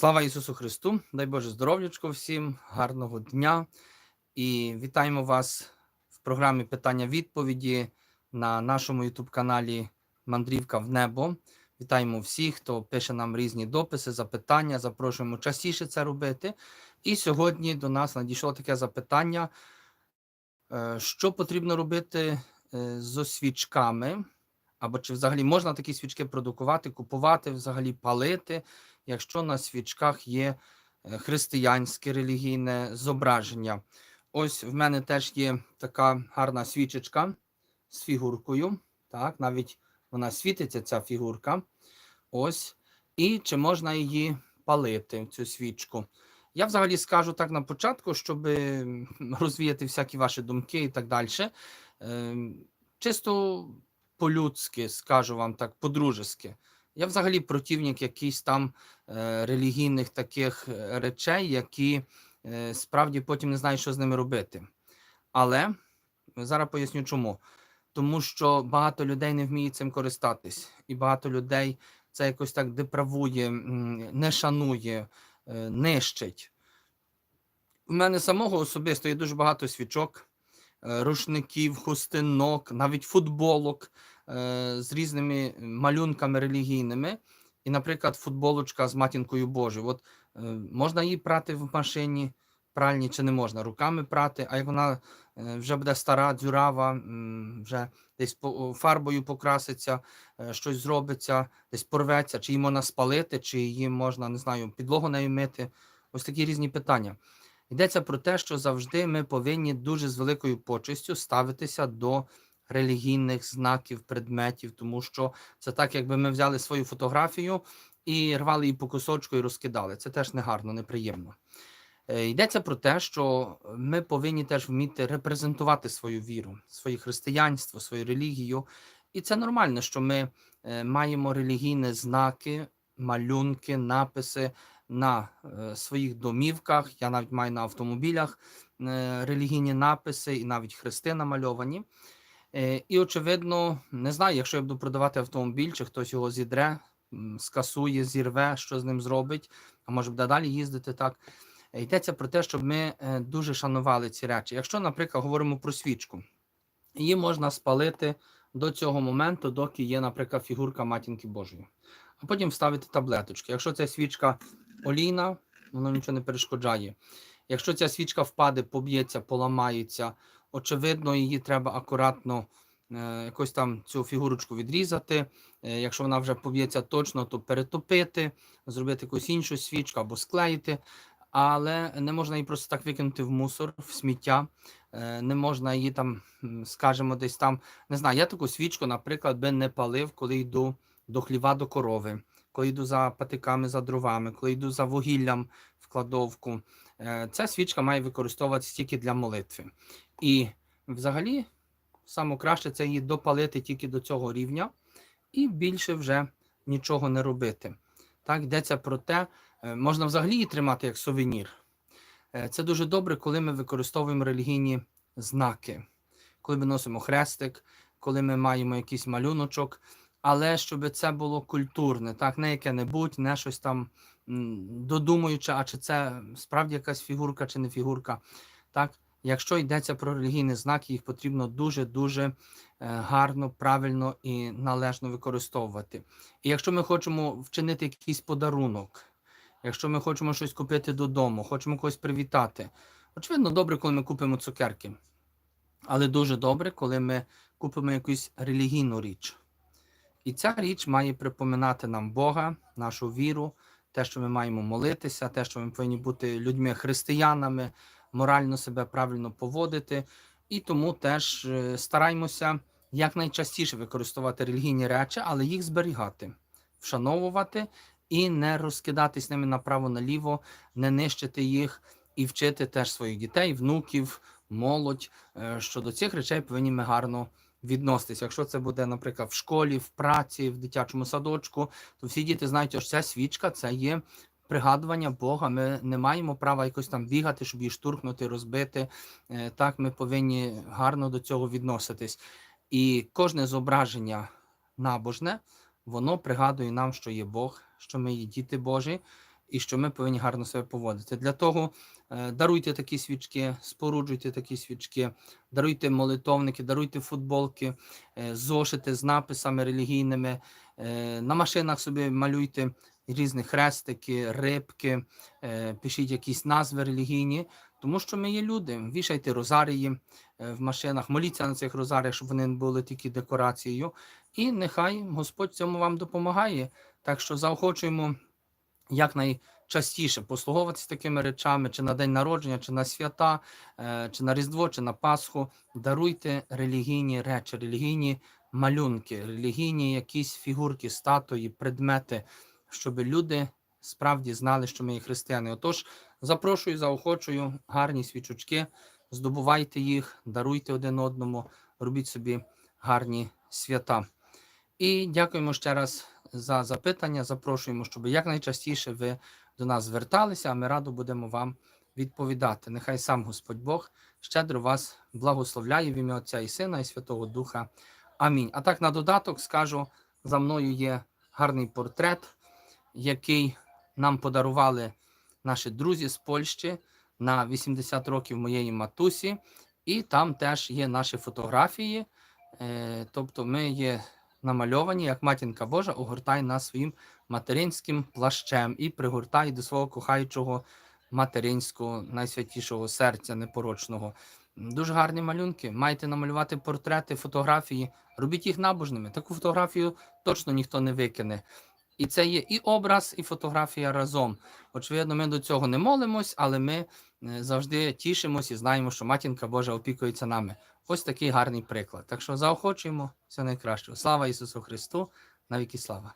Слава Ісусу Христу! Дай Боже здоров'ячко всім, гарного дня і вітаємо вас в програмі питання-відповіді на нашому ютуб-каналі Мандрівка в небо. Вітаємо всіх, хто пише нам різні дописи, запитання. Запрошуємо частіше це робити. І сьогодні до нас надійшло таке запитання: е, що потрібно робити е, з свічками, або чи взагалі можна такі свічки продукувати, купувати, взагалі палити якщо на свічках є е, християнське релігійне зображення. Ось в мене теж є така гарна свічечка з фігуркою. Так, навіть вона світиться, ця фігурка. Ось. І чи можна її палити, цю свічку? Я взагалі скажу так на початку, щоб розвіяти всякі ваші думки і так далі. Ем, чисто по-людськи, скажу вам так, по-дружески. Я взагалі противник якихось там е, релігійних таких е, речей, які е, справді потім не знають, що з ними робити. Але зараз поясню чому. Тому що багато людей не вміють цим користатись, і багато людей це якось так деправує, не шанує, е, нищить. У мене самого особисто є дуже багато свічок, е, рушників, хустинок, навіть футболок. Е, з різними малюнками релігійними. І, наприклад, футболочка з матінкою Божою. От е, можна її прати в машині пральні чи не можна руками прати, а як вона е, вже буде стара, дзюрава, вже десь фарбою покраситься, щось зробиться, десь порветься, чи її можна спалити, чи її можна, не знаю, підлогу нею мити. Ось такі різні питання. Йдеться про те, що завжди ми повинні дуже з великою почестю ставитися до релігійних знаків, предметів, тому що це так, якби ми взяли свою фотографію і рвали її по кусочку і розкидали. Це теж негарно, неприємно. Е, йдеться про те, що ми повинні теж вміти репрезентувати свою віру, своє християнство, свою релігію. І це нормально, що ми е, маємо релігійні знаки, малюнки, написи на е, своїх домівках. Я навіть маю на автомобілях релігійні написи і навіть хрести намальовані. Е, і, очевидно, не знаю, якщо я буду продавати автомобіль, чи хтось його зідре, скасує, зірве, що з ним зробить, а може буде далі їздити так. Йдеться про те, щоб ми е, дуже шанували ці речі. Якщо, наприклад, говоримо про свічку, її можна спалити до цього моменту, доки є, наприклад, фігурка матінки Божої, а потім вставити таблеточки. Якщо ця свічка олійна, воно нічого не перешкоджає. Якщо ця свічка впаде, поб'ється, поламається, очевидно, її треба акуратно е, якось там цю фігурочку відрізати. Е, якщо вона вже поб'ється точно, то перетопити, зробити якусь іншу свічку або склеїти. Але не можна її просто так викинути в мусор, в сміття. Е, не можна її там, скажімо, десь там. Не знаю, я таку свічку, наприклад, би не палив, коли йду до хліва до корови, коли йду за патиками, за дровами, коли йду за вугіллям в кладовку. Ця свічка має використовуватися тільки для молитви. І взагалі, саме краще це її допалити тільки до цього рівня, і більше вже нічого не робити. Так, йдеться про те, е, можна взагалі її тримати як сувенір. Е, це дуже добре, коли ми використовуємо релігійні знаки, коли ми носимо хрестик, коли ми маємо якийсь малюночок, але щоб це було культурне, так, не яке-небудь, не щось там додумуючи, а чи це справді якась фігурка чи не фігурка. так. Якщо йдеться про релігійні знаки, їх потрібно дуже-дуже е, гарно, правильно і належно використовувати. І якщо ми хочемо вчинити якийсь подарунок, якщо ми хочемо щось купити додому, хочемо когось привітати, очевидно, добре, коли ми купимо цукерки. Але дуже добре, коли ми купимо якусь релігійну річ. І ця річ має припоминати нам Бога, нашу віру, те, що ми маємо молитися, те, що ми повинні бути людьми християнами морально себе правильно поводити, і тому теж е, стараємося якнайчастіше використовувати релігійні речі, але їх зберігати, вшановувати і не розкидатись ними направо-наліво, не нищити їх і вчити теж своїх дітей, внуків, молодь. Е, що до цих речей повинні ми гарно відноситися. Якщо це буде, наприклад, в школі, в праці, в дитячому садочку, то всі діти знають, що ця свічка це є пригадування Бога. Ми не маємо права якось там бігати, щоб її штурхнути, розбити. Е, так, ми повинні гарно до цього відноситись. І кожне зображення набожне, воно пригадує нам, що є Бог, що ми є діти Божі. і що ми повинні гарно себе поводити. Для того даруйте такі свічки, споруджуйте такі свічки, даруйте молитовники, даруйте футболки, е, зошити з написами релігійними. е, На машинах собі малюйте різні хрестики, рибки, е, пишіть якісь назви релігійні, тому що ми є люди. Вішайте розарії е, в машинах, моліться на цих розаріях, щоб вони були тільки декорацією. І нехай Господь цьому вам допомагає. Так що заохочуємо якнайчастіше послуговуватися такими речами, чи на день народження, чи на свята, е, чи на Різдво, чи на Пасху. Даруйте релігійні речі, релігійні малюнки, релігійні якісь фігурки, статуї, предмети, щоб люди справді знали, що ми є християни. Отож, запрошую, заохочую гарні свічочки, здобувайте їх, даруйте один одному, робіть собі гарні свята. І дякуємо ще раз за запитання. Запрошуємо, щоб якнайчастіше ви до нас зверталися, а ми радо будемо вам відповідати. Нехай сам Господь Бог щедро вас благословляє в ім'я Отця і Сина і Святого Духа. Амінь. А так на додаток скажу: за мною є гарний портрет, який нам подарували наші друзі з Польщі на 80 років моєї матусі, і там теж є наші фотографії. Е, Тобто, ми є намальовані, як матінка Божа огортай нас своїм материнським плащем і пригортає до свого кохаючого материнського найсвятішого серця непорочного. Дуже гарні малюнки. Маєте намалювати портрети, фотографії, робіть їх набожними. Таку фотографію точно ніхто не викине. І це є і образ, і фотографія разом. Очевидно, ми до цього не молимось, але ми е, завжди тішимось і знаємо, що матінка Божа опікується нами. Ось такий гарний приклад. Так що заохочуємо все найкращого. Слава Ісусу Христу, навіки слава.